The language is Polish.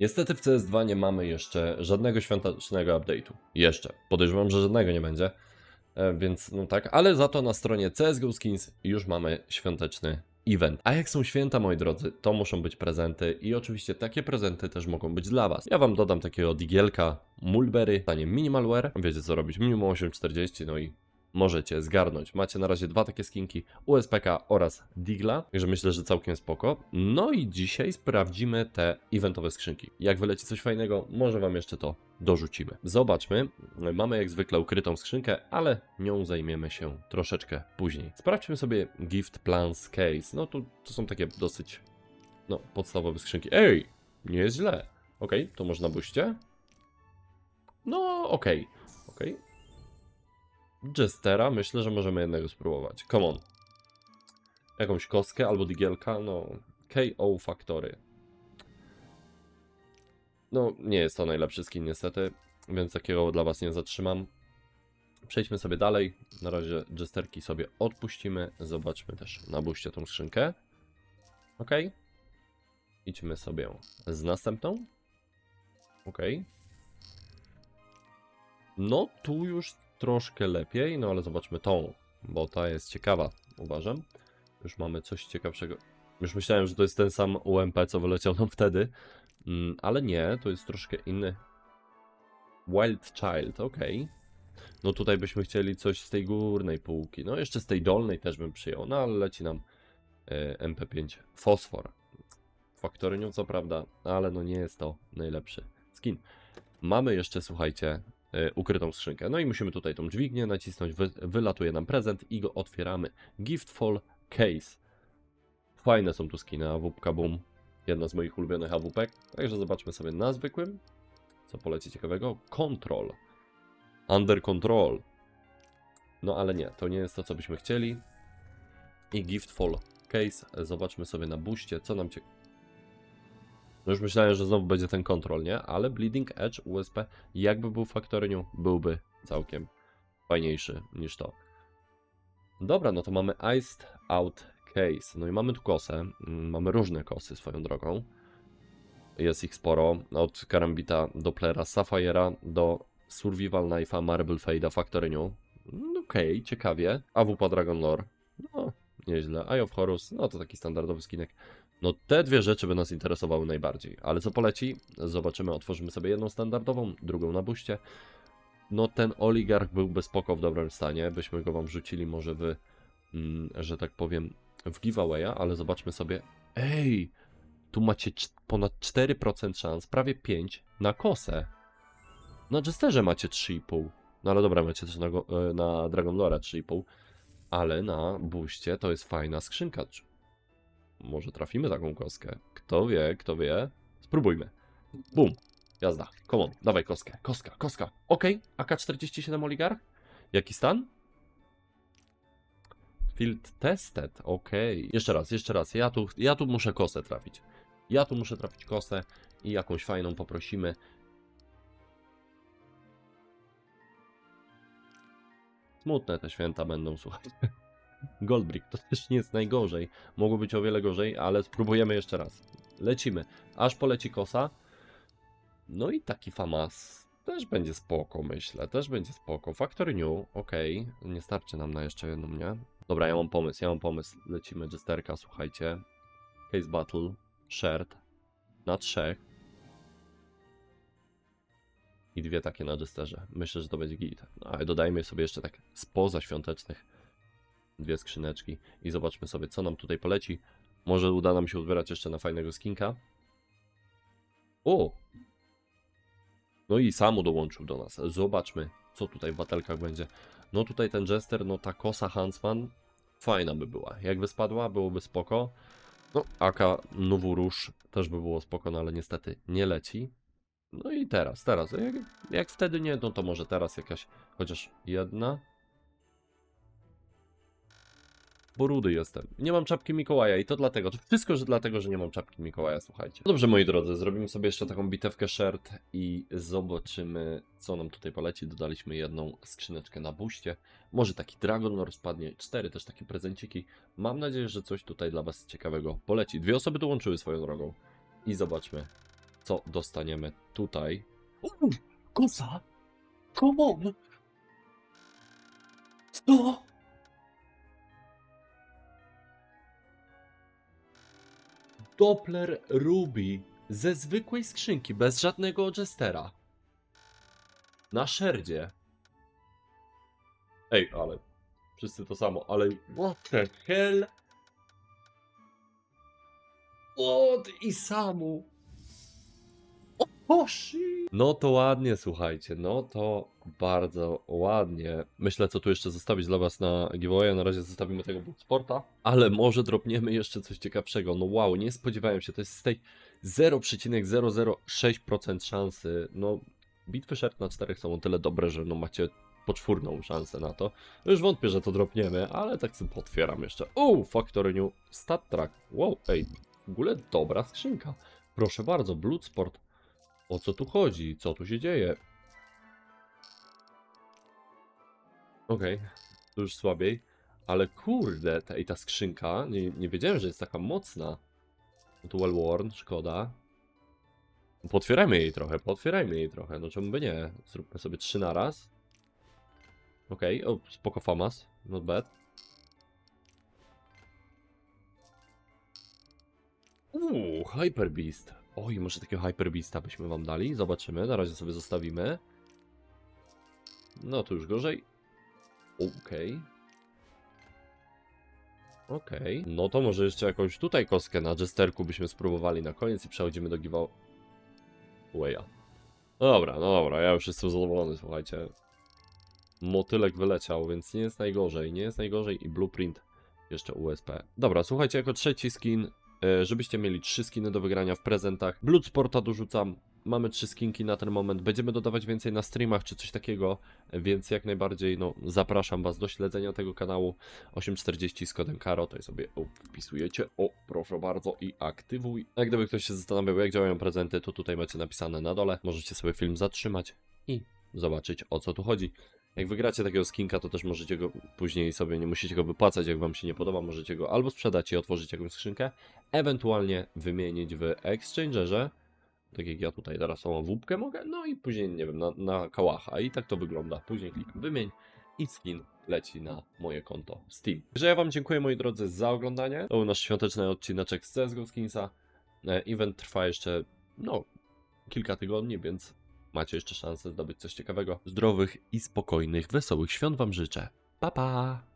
Niestety w CS2 nie mamy jeszcze żadnego świątecznego update'u. Jeszcze. Podejrzewam, że żadnego nie będzie. E, Więc no tak, ale za to na stronie CSGO Skins już mamy świąteczny event. A jak są święta, moi drodzy, to muszą być prezenty i oczywiście takie prezenty też mogą być dla Was. Ja Wam dodam takiego digielka Mulberry, stanie Minimalware. Wiecie co robić, minimum 840, no i możecie zgarnąć. Macie na razie dwa takie skinki, USPK oraz Digla, także myślę, że całkiem spoko. No i dzisiaj sprawdzimy te eventowe skrzynki. Jak wyleci coś fajnego, może Wam jeszcze to dorzucimy. Zobaczmy, mamy jak zwykle ukrytą skrzynkę, ale nią zajmiemy się troszeczkę później. Sprawdźmy sobie Gift Plans Case. No tu, tu są takie dosyć, no, podstawowe skrzynki. Ej, nie jest źle. Okej, to można buście. No, okej, okej. Jestera, myślę, że możemy jednego spróbować. Come on. Jakąś kostkę albo digielka, no. KO Factory. No, nie jest to najlepszy skin niestety, więc takiego dla was nie zatrzymam. Przejdźmy sobie dalej. Na razie jesterki sobie odpuścimy. Zobaczmy też na buście tą skrzynkę. Ok. Idźmy sobie z następną. Ok. No, tu już troszkę lepiej, no ale zobaczmy tą, bo ta jest ciekawa, uważam. Już mamy coś ciekawszego. Już myślałem, że to jest ten sam UMP, co wyleciał nam wtedy, mm, ale nie, to jest troszkę inny. Wild Child, ok. No tutaj byśmy chcieli coś z tej górnej półki, no jeszcze z tej dolnej też bym przyjął, no ale leci nam e, MP5 Fosfor. Faktorynią co prawda, ale no nie jest to najlepszy skin. Mamy jeszcze, słuchajcie, ukrytą skrzynkę. No i musimy tutaj tą dźwignię nacisnąć, wy, wylatuje nam prezent i go otwieramy. Giftful Case. Fajne są tu skiny, AWP Boom. Jedna z moich ulubionych AWP. Także zobaczmy sobie na zwykłym. Co poleci ciekawego? Control. Under Control. No ale nie, to nie jest to, co byśmy chcieli. I Giftful Case. Zobaczmy sobie na buście, co nam cię... No już myślałem, że znowu będzie ten kontrol, nie? Ale Bleeding Edge USP, jakby był faktorynią, byłby całkiem fajniejszy niż to. Dobra, no to mamy Iced Out Case. No i mamy tu kosę. Mm, Mamy różne kosy swoją drogą. Jest ich sporo. Od Karambita Dopplera Safire'a do Survival Knife'a Marble Fade'a Factorynią. Mm, Okej, ciekawie. AWP Dragon Lore. No, nieźle. Eye of Horus, no to taki standardowy skinek. No te dwie rzeczy by nas interesowały najbardziej. Ale co poleci? Zobaczymy, otworzymy sobie jedną standardową, drugą na buście. No ten oligarch byłby spoko w dobrym stanie. Byśmy go wam rzucili może w, mm, że tak powiem, w giveawaya, ale zobaczmy sobie. Ej! Tu macie ponad 4% szans, prawie 5 na kosę. Na Jesterze macie 3,5. No ale dobra, macie też na, go- e, na Dragon Lore 3,5. Ale na buście to jest fajna skrzynka. Może trafimy taką kostkę. Kto wie, kto wie. Spróbujmy. Bum. Jazda. Come on. Dawaj kostkę. Kostka, kostka. Okej. AK-47 Oligarch. Jaki stan? Field tested. Okej. Jeszcze raz, jeszcze raz. Ja tu, ja tu muszę kosę trafić. Ja tu muszę trafić kosę i jakąś fajną poprosimy. Smutne te święta będą, słuchajcie. Goldbrick to też nie jest najgorzej. Mogło być o wiele gorzej, ale spróbujemy jeszcze raz. Lecimy. Aż poleci kosa. No i taki famas też będzie spoko, myślę. Też będzie spoko. Factory New, okej. Nie starczy nam na jeszcze jedną, nie? Dobra, ja mam pomysł, ja mam pomysł. Lecimy Jesterka, słuchajcie. Case Battle, Shared. Na trzech. I dwie takie na Jesterze. Myślę, że to będzie git. Ale dodajmy sobie jeszcze tak spoza świątecznych dwie skrzyneczki i zobaczmy sobie, co nam tutaj poleci. Może uda nam się uzbierać jeszcze na fajnego skinka. O! No i Samu dołączył do nas. Zobaczmy, co tutaj w batelkach będzie. No tutaj ten Jester, no ta kosa Huntsman fajna by była. Jakby spadła, byłoby spoko. No, Aka Nowu Róż też by było spoko, no ale niestety nie leci. No i teraz, teraz. Jak, jak wtedy nie, no to może teraz jakaś chociaż jedna. Bo rudy jestem. Nie mam czapki Mikołaja i to dlatego. To wszystko, że dlatego, że nie mam czapki Mikołaja, słuchajcie. Dobrze, moi drodzy, zrobimy sobie jeszcze taką bitewkę shirt i zobaczymy, co nam tutaj poleci. Dodaliśmy jedną skrzyneczkę na buście. Może taki Dragon rozpadnie, cztery też takie prezenciki. Mam nadzieję, że coś tutaj dla Was ciekawego poleci. Dwie osoby dołączyły swoją drogą. I zobaczmy, co dostaniemy tutaj. Uuu, kosa! Come on! Co? Doppler Ruby ze zwykłej skrzynki, bez żadnego Jestera. Na szerdzie. Ej, ale wszyscy to samo, ale what the hell? Od i samu. Oshi. No to ładnie, słuchajcie, no to bardzo ładnie. Myślę, co tu jeszcze zostawić dla was na giveaway. Na razie zostawimy tego Sporta, ale może dropniemy jeszcze coś ciekawszego. No wow, nie spodziewałem się, to jest z tej 0,006% szansy. No, bitwy szert na czterech są o tyle dobre, że no macie poczwórną szansę na to. Już wątpię, że to dropniemy, ale tak sobie potwieram jeszcze. Uuu, Factory New Stat Track. Wow, ej, w ogóle dobra skrzynka. Proszę bardzo, Bloodsport. O co tu chodzi? Co tu się dzieje? Okej, to już słabiej. Ale kurde, ta, i ta skrzynka, nie, nie wiedziałem, że jest taka mocna. No tu well worn, szkoda. Potwierajmy jej trochę, potwierajmy jej trochę, no czemu by nie? Zróbmy sobie trzy na raz. Okej, o, spoko famas, not bad. Uuu, Hyper Beast. Oj, może takiego Hyper Beasta byśmy wam dali. Zobaczymy, na razie sobie zostawimy. No, to już gorzej. Okej. Okej. No to może jeszcze jakąś tutaj kostkę na Jesterku byśmy spróbowali na koniec i przechodzimy do giveawaya. No dobra, no dobra, ja już jestem zadowolony, słuchajcie. Motylek wyleciał, więc nie jest najgorzej, nie jest najgorzej i blueprint jeszcze USP. Dobra, słuchajcie, jako trzeci skin, e, żebyście mieli trzy skiny do wygrania w prezentach. Bloodsporta dorzucam, mamy trzy skinki na ten moment, będziemy dodawać więcej na streamach czy coś takiego, więc jak najbardziej, no, zapraszam was do śledzenia tego kanału. 840 z kodem KARO, to sobie wpisujecie, o, proszę bardzo i aktywuj. A gdyby ktoś się zastanawiał, jak działają prezenty, to tutaj macie napisane na dole, możecie sobie film zatrzymać i zobaczyć o co tu chodzi. Jak wygracie takiego skinka, to też możecie go później sobie, nie musicie go wypłacać, jak wam się nie podoba, możecie go albo sprzedać i otworzyć jakąś skrzynkę, ewentualnie wymienić w Exchangerze, tak jak ja tutaj teraz tą wóbkę mogę, no i później, nie wiem, na, na kałacha i tak to wygląda. Później klikam wymień i skin leci na moje konto Steam. Także ja wam dziękuję moi drodzy za oglądanie. To był nasz świąteczny odcineczek z CSGO Skinsa. E, Event trwa jeszcze, no, kilka tygodni, więc macie jeszcze szansę zdobyć coś ciekawego. Zdrowych i spokojnych, wesołych świąt wam życzę. Pa pa!